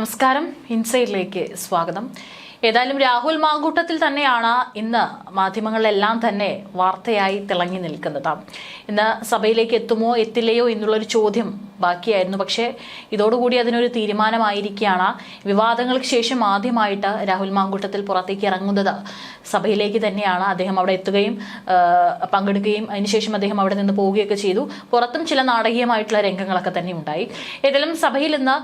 നമസ്കാരം. ഇൻസൈഡിലേക്ക് സ്വാഗതം. ഏതായാലും രാഹുൽ മാങ്കൂട്ടത്തിൽ തന്നെയാണ് ഇന്ന് മാധ്യമങ്ങളിലെല്ലാം തന്നെ വാർത്തയായി തിളങ്ങി നിൽക്കുന്നത്. ഇന്ന് സഭയിലേക്ക് എത്തുമോ എത്തില്ലയോ എന്നുള്ളൊരു ചോദ്യം ബാക്കിയായിരുന്നു. പക്ഷേ ഇതോടുകൂടി അതിനൊരു തീരുമാനമായിരിക്കുകയാണ് വിവാദങ്ങൾക്ക് ശേഷം ആദ്യമായിട്ട് രാഹുൽ മാങ്കൂട്ടത്തിൽ പുറത്തേക്ക് ഇറങ്ങുന്നത്. സഭയിലേക്ക് തന്നെയാണ് അദ്ദേഹം അവിടെ എത്തുകയും പങ്കെടുക്കുകയും അതിനുശേഷം അദ്ദേഹം അവിടെ നിന്ന് പോവുകയൊക്കെ ചെയ്തു. പുറത്തും ചില നാടകീയമായിട്ടുള്ള രംഗങ്ങളൊക്കെ തന്നെ ഉണ്ടായി. ഏതായാലും സഭയിൽ ഇന്ന്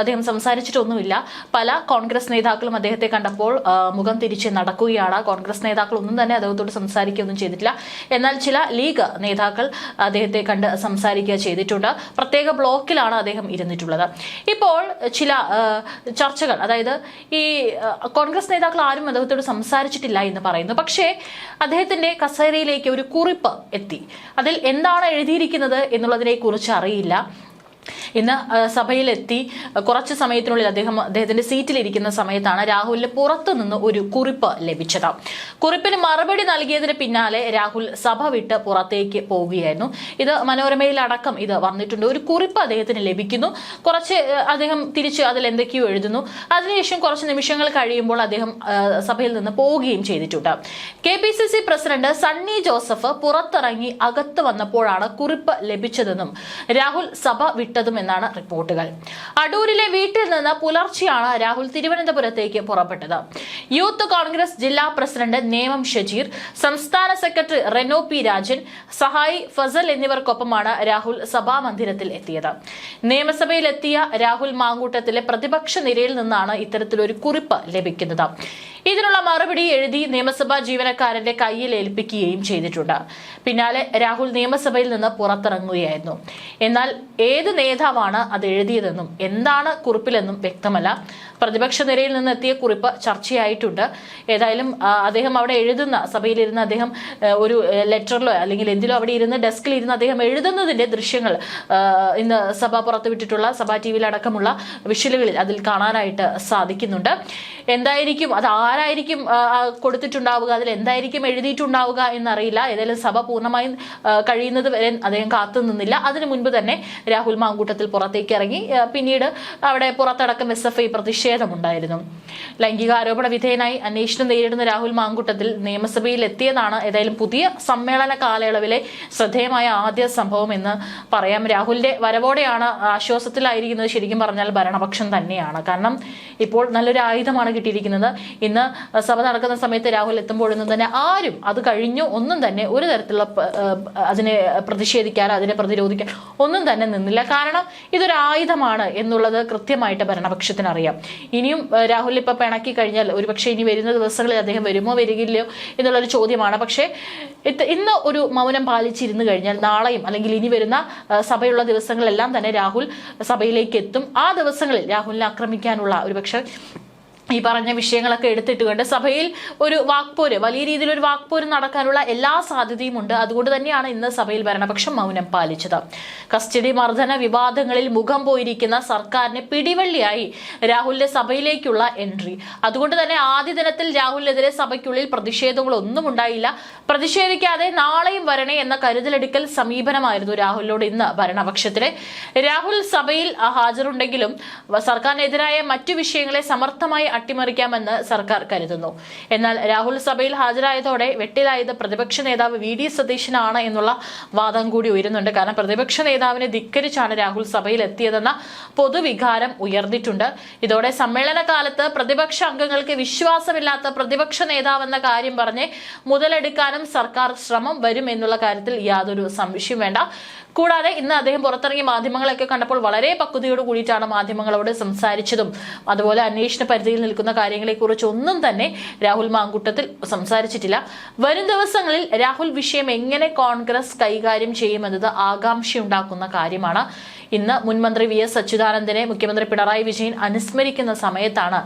അദ്ദേഹം സംസാരിച്ചിട്ടൊന്നുമില്ല. പല കോൺഗ്രസ് നേതാക്കളും അദ്ദേഹത്തെ കണ്ടപ്പോൾ മുഖം തിരിച്ച് നടക്കുകയാണ്. കോൺഗ്രസ് നേതാക്കൾ ഒന്നും തന്നെ അദ്ദേഹത്തോട് സംസാരിക്കുകയൊന്നും ചെയ്തിട്ടില്ല. എന്നാൽ ചില ലീഗ് നേതാക്കൾ അദ്ദേഹത്തെ കണ്ട് സംസാരിക്കുക ചെയ്തിട്ടുണ്ട്. പ്രത്യേക ബ്ലോക്കിലാണ് അദ്ദേഹം ഇരുന്നിട്ടുള്ളത്. ഇപ്പോൾ ചില ചർച്ചകൾ അതായത് ഈ കോൺഗ്രസ് നേതാക്കൾ ആരും അദ്ദേഹത്തോട് സംസാരിച്ചിട്ടില്ല എന്ന് പറയുന്നു. പക്ഷേ അദ്ദേഹത്തിന്റെ കസേരയിലേക്ക് ഒരു കുറിപ്പ് എത്തി. അതിൽ എന്താണ് എഴുതിയിരിക്കുന്നത് എന്നുള്ളതിനെ കുറിച്ച് അറിയില്ല. ഇന്ന് സഭയിലെത്തി കുറച്ച് സമയത്തിനുള്ളിൽ അദ്ദേഹം അദ്ദേഹത്തിന്റെ സീറ്റിലിരിക്കുന്ന സമയത്താണ് രാഹുലിന് പുറത്തുനിന്ന് ഒരു കുറിപ്പ് ലഭിച്ചത്. കുറിപ്പിന് മറുപടി നൽകിയതിന് പിന്നാലെ രാഹുൽ സഭ വിട്ട് പുറത്തേക്ക് പോവുകയായിരുന്നു. ഇത് മനോരമയിലടക്കം ഇത് വന്നിട്ടുണ്ട്. ഒരു കുറിപ്പ് അദ്ദേഹത്തിന് ലഭിക്കുന്നു. കുറച്ച് അദ്ദേഹം തിരിച്ച് അതിൽ എന്തൊക്കെയോ എഴുതുന്നു. അതിനുശേഷം കുറച്ച് നിമിഷങ്ങൾ കഴിയുമ്പോൾ അദ്ദേഹം സഭയിൽ നിന്ന് പോവുകയും ചെയ്തിട്ടുണ്ട്. കെ പ്രസിഡന്റ് സണ്ണി ജോസഫ് പുറത്തിറങ്ങി അകത്ത് വന്നപ്പോഴാണ് കുറിപ്പ് ലഭിച്ചതെന്നും രാഹുൽ സഭ വിട്ടതും എന്നാണ് റിപ്പോർട്ടുകൾ. അടൂരിലെ വീട്ടിൽ നിന്ന് പുലർച്ചെയാണ് രാഹുൽ തിരുവനന്തപുരത്തേക്ക് പുറപ്പെട്ടത്. യൂത്ത് കോൺഗ്രസ് ജില്ലാ പ്രസിഡന്റ് നേമം ഷജീർ സംസ്ഥാന സെക്രട്ടറി റെനോ പി രാജൻ സഹായി ഫസൽ എന്നിവർക്കൊപ്പമാണ് രാഹുൽ സഭാ മന്ദിരത്തിൽ എത്തിയത്. നിയമസഭയിലെത്തിയ രാഹുൽ മാങ്കൂട്ടത്തിലെ പ്രതിപക്ഷ നിരയിൽ നിന്നാണ് ഇത്തരത്തിലൊരു കുറിപ്പ് ലഭിക്കുന്നത്. ഇതിനുള്ള മറുപടി എഴുതി നിയമസഭാ ജീവനക്കാരന്റെ കയ്യിൽ ഏൽപ്പിക്കുകയും ചെയ്തിട്ടുണ്ട്. പിന്നാലെ രാഹുൽ നിയമസഭയിൽ നിന്ന് പുറത്തിറങ്ങുകയായിരുന്നു. എന്നാൽ ഏത് നേതാവാണ് അത് എഴുതിയതെന്നും എന്താണ് കുറിപ്പിലെന്നും വ്യക്തമല്ല. പ്രതിപക്ഷ നിരയിൽ നിന്ന് എത്തിയ കുറിപ്പ് ചർച്ചയായിട്ടുണ്ട്. ഏതായാലും അദ്ദേഹം അവിടെ എഴുതുന്ന സഭയിലിരുന്ന് അദ്ദേഹം ഒരു ലെറ്ററിലോ അല്ലെങ്കിൽ എന്തിലോ അവിടെ ഇരുന്ന് ഡെസ്കിൽ ഇരുന്ന് അദ്ദേഹം എഴുതുന്നതിന്റെ ദൃശ്യങ്ങൾ ഇന്ന് സഭ പുറത്തുവിട്ടിട്ടുള്ള സഭാ ടി വിയിലടക്കമുള്ള വിഷലുകളിൽ അതിൽ കാണാനായിട്ട് സാധിക്കുന്നുണ്ട്. എന്തായിരിക്കും അത് ആരായിരിക്കും കൊടുത്തിട്ടുണ്ടാവുക അതിൽ എന്തായിരിക്കും എഴുതിയിട്ടുണ്ടാവുക എന്നറിയില്ല. ഏതായാലും സഭ പൂർണമായും കഴിയുന്നത് വരെ അദ്ദേഹം കാത്തു നിന്നില്ല. അതിനു മുൻപ് തന്നെ രാഹുൽ മാങ്കൂട്ടത്തിൽ പുറത്തേക്ക് ഇറങ്ങി. പിന്നീട് അവിടെ പുറത്തടക്കം എസ് എഫ് ഐ പ്രതിഷേധമുണ്ടായിരുന്നു. ലൈംഗികാരോപണ വിധേയനായി അന്വേഷണം നേരിടുന്ന രാഹുൽ മാങ്കുട്ടത്തിൽ നിയമസഭയിൽ എത്തിയതാണ് ഏതായാലും പുതിയ സമ്മേളന കാലയളവിലെ ശ്രദ്ധേയമായ ആദ്യ സംഭവം എന്ന് പറയാം. രാഹുലിന്റെ വരവോടെയാണ് ആശ്വാസത്തിലായിരിക്കുന്നത് ശരിക്കും പറഞ്ഞാൽ ഭരണപക്ഷം തന്നെയാണ്. കാരണം ഇപ്പോൾ നല്ലൊരു ആയുധമാണ് കിട്ടിയിരിക്കുന്നത്. ഇന്ന് സഭ നടക്കുന്ന സമയത്ത് രാഹുൽ എത്തുമ്പോഴൊന്നും തന്നെ ആരും അത് കഴിഞ്ഞു ഒന്നും തന്നെ ഒരു തരത്തിലുള്ള അതിനെ പ്രതിഷേധിക്കാൻ അതിനെ പ്രതിരോധിക്കാൻ ഒന്നും തന്നെ നിന്നില്ല. കാരണം ഇതൊരു ആയുധമാണ് എന്നുള്ളത് കൃത്യമായിട്ട് ഭരണപക്ഷത്തിന് അറിയാം ഇനിയും രാഹുൽ ഇപ്പോൾ പിണക്കി കഴിഞ്ഞാൽ ഒരുപക്ഷെ ഇനി വരുന്ന ദിവസങ്ങളിൽ അദ്ദേഹം വരുമോ വരികില്ലയോ എന്നുള്ളൊരു ചോദ്യമാണ്. പക്ഷേ ഇന്ന് ഒരു മൗനം പാലിച്ചിരുന്നു കഴിഞ്ഞാൽ നാളെയും അല്ലെങ്കിൽ ഇനി വരുന്ന സഭയുള്ള ദിവസങ്ങളെല്ലാം തന്നെ രാഹുൽ സഭയിലേക്ക് എത്തും. ആ ദിവസങ്ങളിൽ രാഹുലിനെ ആക്രമിക്കാനുള്ള ഒരുപക്ഷെ ഈ പറഞ്ഞ വിഷയങ്ങളൊക്കെ എടുത്തിട്ടുകൊണ്ട് സഭയിൽ ഒരു വാക്പോര് വലിയ രീതിയിൽ ഒരു വാക്പോര് നടക്കാനുള്ള എല്ലാ സാധ്യതയും ഉണ്ട്. അതുകൊണ്ട് തന്നെയാണ് ഇന്ന് സഭയിൽ ഭരണപക്ഷം മൗനം പാലിച്ചത്. കസ്റ്റഡി മർദ്ദന വിവാദങ്ങളിൽ മുഖം പോയിരിക്കുന്ന സർക്കാരിന് പിടിവള്ളിയായി രാഹുലിന്റെ സഭയിലേക്കുള്ള എൻട്രി. അതുകൊണ്ട് തന്നെ ആദ്യ ദിനത്തിൽ രാഹുലിനെതിരെ സഭയ്ക്കുള്ളിൽ പ്രതിഷേധങ്ങളൊന്നും ഉണ്ടായില്ല. പ്രതിഷേധിക്കാതെ നാളെയും വരണേ എന്ന കരുതലെടുക്കൽ സമീപനമായിരുന്നു രാഹുലിനോട് ഇന്ന് ഭരണപക്ഷത്തിന് രാഹുൽ സഭയിൽ ഹാജരുണ്ടെങ്കിലും സർക്കാരിനെതിരായ മറ്റു വിഷയങ്ങളെ സമർത്ഥമായി അട്ടിമറിക്കാമെന്ന് സർക്കാർ കരുതുന്നു. എന്നാൽ രാഹുൽ സഭയിൽ ഹാജരായതോടെ വെട്ടിലായത് പ്രതിപക്ഷ നേതാവ് വി ഡി സതീശനാണ് എന്നുള്ള വാദം കൂടി ഉയരുന്നുണ്ട്. കാരണം പ്രതിപക്ഷ നേതാവിനെ ധിക്കരിച്ചാണ് രാഹുൽ സഭയിൽ എത്തിയതെന്ന പൊതുവികാരം ഉയർന്നിട്ടുണ്ട്. ഇതോടെ സമ്മേളന കാലത്ത് പ്രതിപക്ഷ അംഗങ്ങൾക്ക് വിശ്വാസമില്ലാത്ത പ്രതിപക്ഷ നേതാവെന്ന കാര്യം പറഞ്ഞ് മുതലെടുക്കാനും സർക്കാർ ശ്രമം വരും എന്നുള്ള കാര്യത്തിൽ യാതൊരു സംശയം വേണ്ട. കൂടാതെ ഇന്ന് അദ്ദേഹം പുറത്തിറങ്ങിയ മാധ്യമങ്ങളെയൊക്കെ കണ്ടപ്പോൾ വളരെ പക്വതയോട് കൂടിയിട്ടാണ് മാധ്യമങ്ങളോട് സംസാരിച്ചതും. അതുപോലെ അന്വേഷണ പരിധിയിൽ നിൽക്കുന്ന കാര്യങ്ങളെക്കുറിച്ച് ഒന്നും തന്നെ രാഹുൽ മാങ്കൂട്ടത്തിൽ സംസാരിച്ചിട്ടില്ല. വരും ദിവസങ്ങളിൽ രാഹുൽ വിഷയം എങ്ങനെ കോൺഗ്രസ് കൈകാര്യം ചെയ്യുമെന്നത് ആകാംക്ഷയുണ്ടാക്കുന്ന കാര്യമാണ്. ഇന്ന് മുൻമന്ത്രി വി എസ് അച്യുതാനന്ദനെ മുഖ്യമന്ത്രി പിണറായി വിജയൻ അനുസ്മരിക്കുന്ന സമയത്താണ്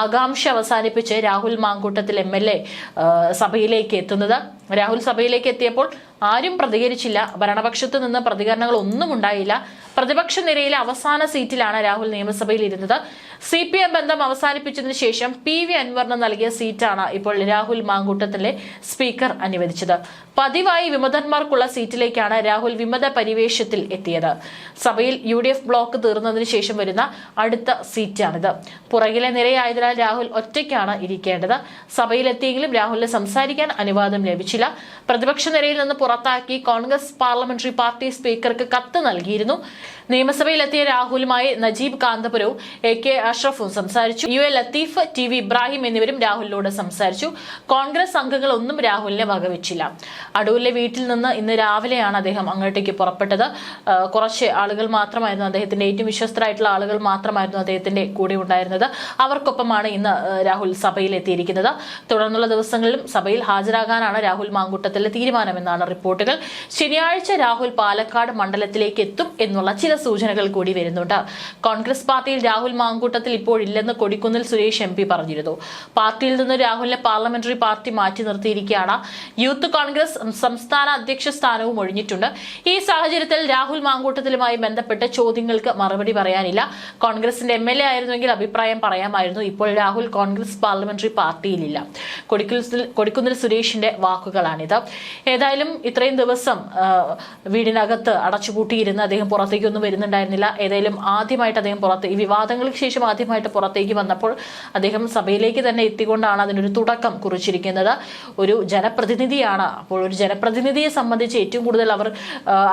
ആകാംക്ഷ അവസാനിപ്പിച്ച് Rahul Mankoottathil M L A സഭയിലേക്ക് എത്തുന്നത്. രാഹുൽ സഭയിലേക്ക് എത്തിയപ്പോൾ ആരും പ്രതികരിച്ചില്ല. ഭരണപക്ഷത്ത് നിന്ന് പ്രതികരണങ്ങൾ ഒന്നും ഉണ്ടായില്ല. പ്രതിപക്ഷ നിരയിലെ അവസാന സീറ്റിലാണ് രാഹുൽ നിയമസഭയിൽ ഇരുന്നത് സി പി എം ബന്ധം അവസാനിപ്പിച്ചതിനു ശേഷം പി വി അൻവറിന് നൽകിയ സീറ്റാണ് ഇപ്പോൾ രാഹുൽ മാങ്കൂട്ടത്തിലെ സ്പീക്കർ അനുവദിച്ചത്. പതിവായി വിമതന്മാർക്കുള്ള സീറ്റിലേക്കാണ് രാഹുൽ വിമത പരിവേഷത്തിൽ എത്തിയത്. സഭയിൽ യു ഡി എഫ് ബ്ലോക്ക് തീർന്നതിനു ശേഷം വരുന്ന അടുത്ത സീറ്റാണിത്. പുറകിലെ നിരയായതിനാൽ രാഹുൽ ഒറ്റയ്ക്കാണ് ഇരിക്കേണ്ടത്. സഭയിലെത്തിയെങ്കിലും രാഹുലിന് സംസാരിക്കാൻ അനുവാദം ലഭിച്ചില്ല. പ്രതിപക്ഷ നിരയിൽ നിന്ന് പുറത്താക്കി കോൺഗ്രസ് പാർലമെന്ററി പാർട്ടി സ്പീക്കർക്ക് കത്ത് നൽകിയിരുന്നു. നിയമസഭയിലെത്തിയ രാഹുലുമായി നജീബ് കാന്തപുരവും എ കെ അഷ്റഫും സംസാരിച്ചു. U A Latheef T V Ibrahim എന്നിവരും രാഹുലിനോട് സംസാരിച്ചു. കോൺഗ്രസ് അംഗങ്ങളൊന്നും രാഹുലിനെ വകവെച്ചില്ല. അടൂരിലെ വീട്ടിൽ നിന്ന് ഇന്ന് രാവിലെയാണ് അദ്ദേഹം അങ്ങോട്ടേക്ക് പുറപ്പെട്ടത്. കുറച്ച് ആളുകൾ മാത്രമായിരുന്നു അദ്ദേഹത്തിന്റെ ഏറ്റവും വിശ്വസ്തരായിട്ടുള്ള ആളുകൾ മാത്രമായിരുന്നു അദ്ദേഹത്തിന്റെ കൂടെ ഉണ്ടായിരുന്നത്. അവർക്കൊപ്പമാണ് ഇന്ന് രാഹുൽ സഭയിൽ എത്തിയിരിക്കുന്നത്. തുടർന്നുള്ള ദിവസങ്ങളിലും സഭയിൽ ഹാജരാകാനാണ് രാഹുൽ മാങ്കൂട്ടത്തിലെ തീരുമാനമെന്നാണ് റിപ്പോർട്ടുകൾ. ശനിയാഴ്ച രാഹുൽ പാലക്കാട് മണ്ഡലത്തിലേക്ക് എത്തും എന്നുള്ള ചില സൂചനകൾ കൂടി വരുന്നുണ്ട്. കോൺഗ്രസ് പാർട്ടിയിൽ രാഹുൽ മാങ്കൂട്ടത്തിൽ ഇപ്പോഴില്ലെന്ന് കൊടിക്കുന്നിൽ സുരേഷ് എം പി പറഞ്ഞിരുന്നു. പാർട്ടിയിൽ നിന്ന് രാഹുലിനെ പാർലമെന്ററി പാർട്ടി മാറ്റി നിർത്തിയിരിക്കുകയാണ്. യൂത്ത് കോൺഗ്രസ് സംസ്ഥാന അധ്യക്ഷ സ്ഥാനവും ഒഴിഞ്ഞിട്ടുണ്ട്. ഈ സാഹചര്യത്തിൽ രാഹുൽ മാങ്കൂട്ടത്തിലുമായി ബന്ധപ്പെട്ട് ചോദ്യങ്ങൾക്ക് മറുപടി പറയാനില്ല. കോൺഗ്രസിന്റെ എം എൽ എ ആയിരുന്നുവെങ്കിൽ അഭിപ്രായം പറയാമായിരുന്നു. ഇപ്പോൾ രാഹുൽ കോൺഗ്രസ് പാർലമെന്ററി പാർട്ടിയിലില്ല. കൊടിക്കുന്നിൽ സുരേഷിന്റെ വാക്കുകളാണിത്. ഏതായാലും ഇത്രയും ദിവസം വീടിനകത്ത് അടച്ചുപൂട്ടിയിരുന്ന് അദ്ദേഹം പുറത്തേക്കൊന്നും വരുന്നുണ്ടായിരുന്നില്ല. ഏതായാലും ആദ്യമായിട്ട് അദ്ദേഹം പുറത്ത് ഈ വിവാദങ്ങൾക്ക് ശേഷം ആദ്യമായിട്ട് പുറത്തേക്ക് വന്നപ്പോൾ അദ്ദേഹം സഭയിലേക്ക് തന്നെ എത്തിക്കൊണ്ടാണ് അതിനൊരു തുടക്കം കുറിച്ചിരിക്കുന്നത്. ഒരു ജനപ്രതിനിധിയാണ്. അപ്പോൾ ഒരു ജനപ്രതിനിധിയെ സംബന്ധിച്ച് ഏറ്റവും കൂടുതൽ അവർ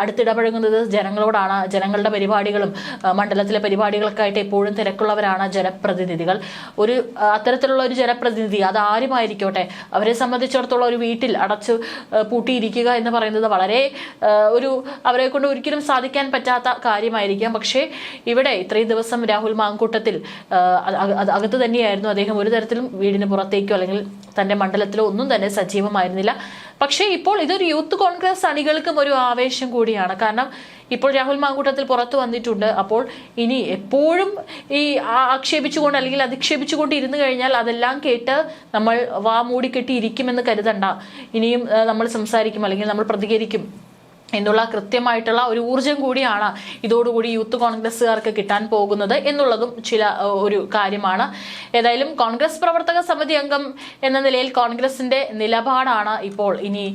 അടുത്തിടപഴകുന്നത് ജനങ്ങളോടാണ്. ജനങ്ങളുടെ പരിപാടികളും മണ്ഡലത്തിലെ പരിപാടികളൊക്കെ ആയിട്ട് എപ്പോഴും തിരക്കുള്ളവരാണ് ജനപ്രതിനിധികൾ. ഒരു അത്തരത്തിലുള്ള ഒരു ജനപ്രതിനിധി അത് ആരുമായിരിക്കോട്ടെ? അവരെ സംബന്ധിച്ചിടത്തോളം ഒരു വീട്ടിൽ അടച്ചു പൂട്ടിയിരിക്കുക എന്ന് പറയുന്നത് വളരെ ഒരു അവരെ കൊണ്ട് ഒരിക്കലും സാധിക്കാൻ പറ്റാത്ത കാര്യമായിരിക്കാം. പക്ഷേ ഇവിടെ ഇത്രയും ദിവസം രാഹുൽ മാങ്കൂട്ടത്തിൽ അകത്ത് തന്നെയായിരുന്നു അദ്ദേഹം ഒരു തരത്തിലും വീടിന് പുറത്തേക്കോ അല്ലെങ്കിൽ തന്റെ മണ്ഡലത്തിലോ ഒന്നും തന്നെ സജീവമായിരുന്നില്ല. പക്ഷേ ഇപ്പോൾ ഇതൊരു യൂത്ത് കോൺഗ്രസ് അണികൾക്കും ഒരു ആവേശം കൂടിയാണ്. കാരണം ഇപ്പോൾ രാഹുൽ മാങ്കൂട്ടത്തിൽ പുറത്തു വന്നിട്ടുണ്ട്. അപ്പോൾ ഇനി എപ്പോഴും ഈ ആക്ഷേപിച്ചുകൊണ്ട് അല്ലെങ്കിൽ അധിക്ഷേപിച്ചുകൊണ്ട് ഇരുന്നു കഴിഞ്ഞാൽ അതെല്ലാം കേട്ട് നമ്മൾ വാ മൂടിക്കെട്ടി ഇരിക്കുമെന്ന് കരുതണ്ട. ഇനിയും നമ്മൾ സംസാരിക്കും അല്ലെങ്കിൽ നമ്മൾ പ്രതികരിക്കും. എന്നുള്ള കൃത്യമായിട്ടുള്ള ഒരു ഊർജം കൂടിയാണ് ഇതോടുകൂടി യൂത്ത് കോൺഗ്രസ്സുകാർക്ക് കിട്ടാൻ പോകുന്നത് എന്നുള്ളതും ചില ഒരു കാര്യമാണ്. ഏതായാലും കോൺഗ്രസ് പ്രവർത്തക സമിതി അംഗം എന്ന നിലയിൽ കോൺഗ്രസിന്റെ നിലപാടാണ് ഇപ്പോൾ ഇനി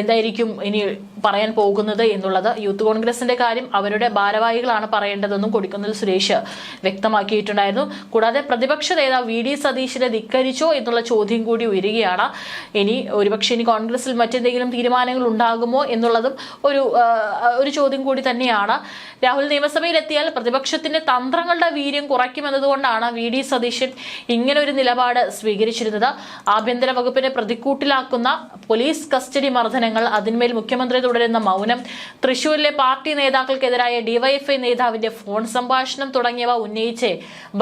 എന്തായിരിക്കും ഇനി പറയാൻ പോകുന്നത് എന്നുള്ളത്. യൂത്ത് കോൺഗ്രസിന്റെ കാര്യം അവരുടെ ഭാരവാഹികളാണ് പറയേണ്ടതെന്നും കൊടിക്കുന്നിൽ സുരേഷ് വ്യക്തമാക്കിയിട്ടുണ്ടായിരുന്നു. കൂടാതെ പ്രതിപക്ഷ നേതാവ് വി ഡി സതീശിനെ ധിക്കരിച്ചോ എന്നുള്ള ചോദ്യം കൂടി ഉയരുകയാണ്. ഇനി ഒരുപക്ഷെ ഇനി കോൺഗ്രസിൽ മറ്റെന്തെങ്കിലും തീരുമാനങ്ങൾ ഉണ്ടാകുമോ എന്നുള്ളതും ഒരു ഒരു ചോദ്യം കൂടി തന്നെയാണ്. രാഹുൽ നിയമസഭയിൽ എത്തിയാൽ പ്രതിപക്ഷത്തിന്റെ തന്ത്രങ്ങളുടെ വീര്യം കുറയ്ക്കുമെന്നതുകൊണ്ടാണ് വി ഡി സതീശൻ ഇങ്ങനെ ഒരു നിലപാട് സ്വീകരിച്ചിരുന്നത്. ആഭ്യന്തര വകുപ്പിനെ പ്രതിക്കൂട്ടിലാക്കുന്ന പോലീസ് കസ്റ്റഡി മർദ്ദനങ്ങൾ അതിന്മേൽ മുഖ്യമന്ത്രി തുടരുന്ന മൗനം തൃശൂരിലെ പാർട്ടി നേതാക്കൾക്കെതിരായ ഡിവൈഎഫ്ഐ നേതാവിന്റെ ഫോൺ സംഭാഷണം തുടങ്ങിയവ ഉന്നയിച്ച്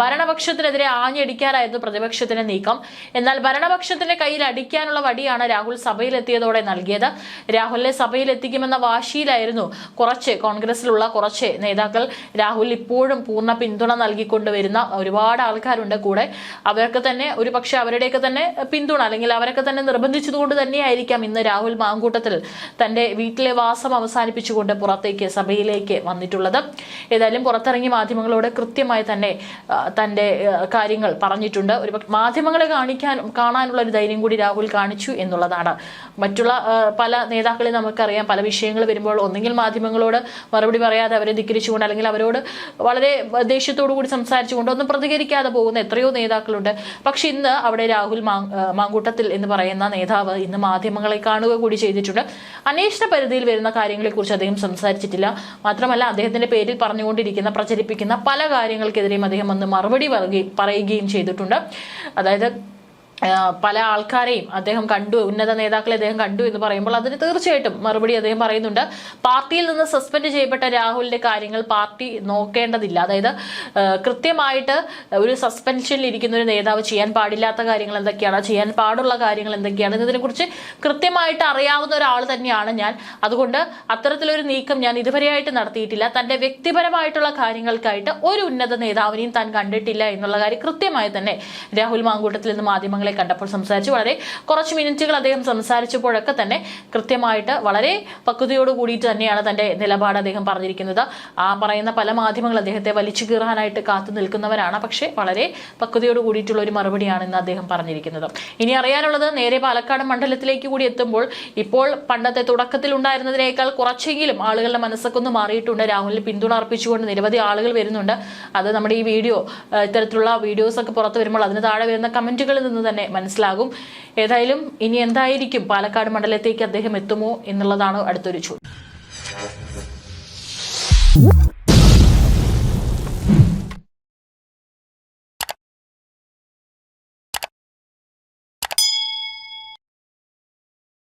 ഭരണപക്ഷത്തിനെതിരെ ആഞ്ഞടിക്കാനായിരുന്നു പ്രതിപക്ഷത്തിന്റെ നീക്കം. എന്നാൽ ഭരണപക്ഷത്തിന്റെ കയ്യിൽ അടിക്കാനുള്ള വടിയാണ് രാഹുൽ സഭയിലെത്തിയതോടെ നൽകിയത്. രാഹുലിനെ സഭയിൽ എത്തിക്കുമെന്ന വാശിയിലായിരുന്നു കുറച്ച് കോൺഗ്രസിലുള്ള കുറച്ച് നേതാക്കൾ രാഹുൽ ഇപ്പോഴും പൂർണ പിന്തുണ നൽകിക്കൊണ്ടുവരുന്ന ഒരുപാട് ആൾക്കാരുണ്ട് കൂടെ. അവരൊക്കെ തന്നെ ഒരു പക്ഷെ അവരുടെയൊക്കെ തന്നെ പിന്തുണ അല്ലെങ്കിൽ അവരൊക്കെ തന്നെ നിർബന്ധിച്ചതുകൊണ്ട് തന്നെയായിരിക്കാം ഇന്ന് രാഹുൽ മാങ്കൂട്ടത്തിൽ തന്റെ വീട്ടിലെ വാസം അവസാനിപ്പിച്ചുകൊണ്ട് പുറത്തേക്ക് സഭയിലേക്ക് വന്നിട്ടുള്ളത്. ഏതായാലും പുറത്തിറങ്ങി മാധ്യമങ്ങളോട് കൃത്യമായി തന്നെ തന്റെ കാര്യങ്ങൾ പറഞ്ഞിട്ടുണ്ട്. ഒരു മാധ്യമങ്ങളെ കാണിക്കാൻ കാണാനുള്ള ഒരു ധൈര്യം കൂടി രാഹുൽ കാണിച്ചു എന്നുള്ളതാണ്. മറ്റുള്ള പല നേതാക്കളെ നമുക്കറിയാം പല വിഷയങ്ങൾ വരുമ്പോൾ ഒന്നെങ്കിൽ മാധ്യമങ്ങളോട് മറുപടി പറയാതെ അവരെ ധിക്കരിച്ചുകൊണ്ട് അല്ലെങ്കിൽ അവരോട് വളരെ ദേഷ്യത്തോടു കൂടി സംസാരിച്ചുകൊണ്ട് ഒന്നും പ്രതികരിക്കാതെ പോകുന്ന എത്രയോ നേതാക്കളുണ്ട്. പക്ഷെ ഇന്ന് അവിടെ രാഹുൽ മാങ്കൂട്ടത്തിൽ എന്ന് പറയുന്ന നേതാവ് ഇന്ന് മാധ്യമങ്ങളെ കാണുക കൂടി ചെയ്തിട്ടുണ്ട്. അന്വേഷണ പരിധിയിൽ വരുന്ന കാര്യങ്ങളെക്കുറിച്ച് അദ്ദേഹം സംസാരിച്ചിട്ടില്ല. മാത്രമല്ല അദ്ദേഹത്തിന്റെ പേരിൽ പറഞ്ഞുകൊണ്ടിരിക്കുന്ന പ്രചരിപ്പിക്കുന്ന പല കാര്യങ്ങൾക്കെതിരെയും അദ്ദേഹം അന്ന് മറുപടി പറയുകയും ചെയ്തിട്ടുണ്ട്. അതായത് പല ആൾക്കാരെയും അദ്ദേഹം കണ്ടു ഉന്നത നേതാക്കളെ അദ്ദേഹം കണ്ടു എന്ന് പറയുമ്പോൾ അതിന് തീർച്ചയായിട്ടും മറുപടി അദ്ദേഹം പറയുന്നുണ്ട്. പാർട്ടിയിൽ നിന്ന് സസ്പെൻഡ് ചെയ്യപ്പെട്ട രാഹുലിന്റെ കാര്യങ്ങൾ പാർട്ടി നോക്കേണ്ടതില്ല. അതായത് കൃത്യമായിട്ട് ഒരു സസ്പെൻഷനിൽ ഇരിക്കുന്ന ഒരു നേതാവ് ചെയ്യാൻ പാടില്ലാത്ത കാര്യങ്ങൾ എന്തൊക്കെയാണ് ചെയ്യാൻ പാടുള്ള കാര്യങ്ങൾ എന്തൊക്കെയാണ് എന്നതിനെക്കുറിച്ച് കൃത്യമായിട്ട് അറിയാവുന്ന ഒരാൾ തന്നെയാണ് ഞാൻ. അതുകൊണ്ട് അത്തരത്തിലൊരു നീക്കം ഞാൻ ഇതുവരെയായിട്ട് നടത്തിയിട്ടില്ല. തന്റെ വ്യക്തിപരമായിട്ടുള്ള കാര്യങ്ങൾക്കായിട്ട് ഒരു ഉന്നത നേതാവിനെയും താൻ കണ്ടിട്ടില്ല എന്നുള്ള കാര്യം കൃത്യമായി തന്നെ രാഹുൽ മാങ്കൂട്ടത്തിൽ നിന്ന് മാധ്യമങ്ങളെ രാഹുലിനെ കണ്ടപ്പോൾ സംസാരിച്ചു. വളരെ കുറച്ച് മിനിറ്റുകൾ അദ്ദേഹം സംസാരിച്ചപ്പോഴൊക്കെ തന്നെ കൃത്യമായിട്ട് വളരെ പക്വതയോട് കൂടിയിട്ട് തന്നെയാണ് തന്റെ നിലപാട് അദ്ദേഹം പറഞ്ഞിരിക്കുന്നത്. ആ പറയുന്ന പല മാധ്യമങ്ങൾ അദ്ദേഹത്തെ വലിച്ചു കീറാനായിട്ട് കാത്തു നിൽക്കുന്നവരാണ്. പക്ഷേ വളരെ പക്വതയോട് കൂടിയിട്ടുള്ള ഒരു മറുപടിയാണ് ഇന്ന് അദ്ദേഹം പറഞ്ഞിരിക്കുന്നത്. ഇനി അറിയാനുള്ളത് നേരെ പാലക്കാട് മണ്ഡലത്തിലേക്ക് കൂടി എത്തുമ്പോൾ ഇപ്പോൾ പണ്ടത്തെ തുടക്കത്തിൽ ഉണ്ടായിരുന്നതിനേക്കാൾ കുറച്ചെങ്കിലും ആളുകളുടെ മനസ്സൊക്കെ ഒന്ന് മാറിയിട്ടുണ്ട്. രാഹുലിന് പിന്തുണ അർപ്പിച്ചുകൊണ്ട് നിരവധി ആളുകൾ വരുന്നുണ്ട്. അത് നമ്മുടെ ഈ വീഡിയോ ഇത്തരത്തിലുള്ള വീഡിയോസ് ഒക്കെ പുറത്തു വരുമ്പോൾ അതിന് താഴെ വരുന്ന കമന്റുകളിൽ നിന്ന് തന്നെ മനസ്സിലാകും. ഏതായാലും ഇനി എന്തായിരിക്കും പാലക്കാട് മണ്ഡലത്തേക്ക് അദ്ദേഹം എത്തുമോ എന്നുള്ളതാണ് അടുത്തൊരു ചോദ്യം.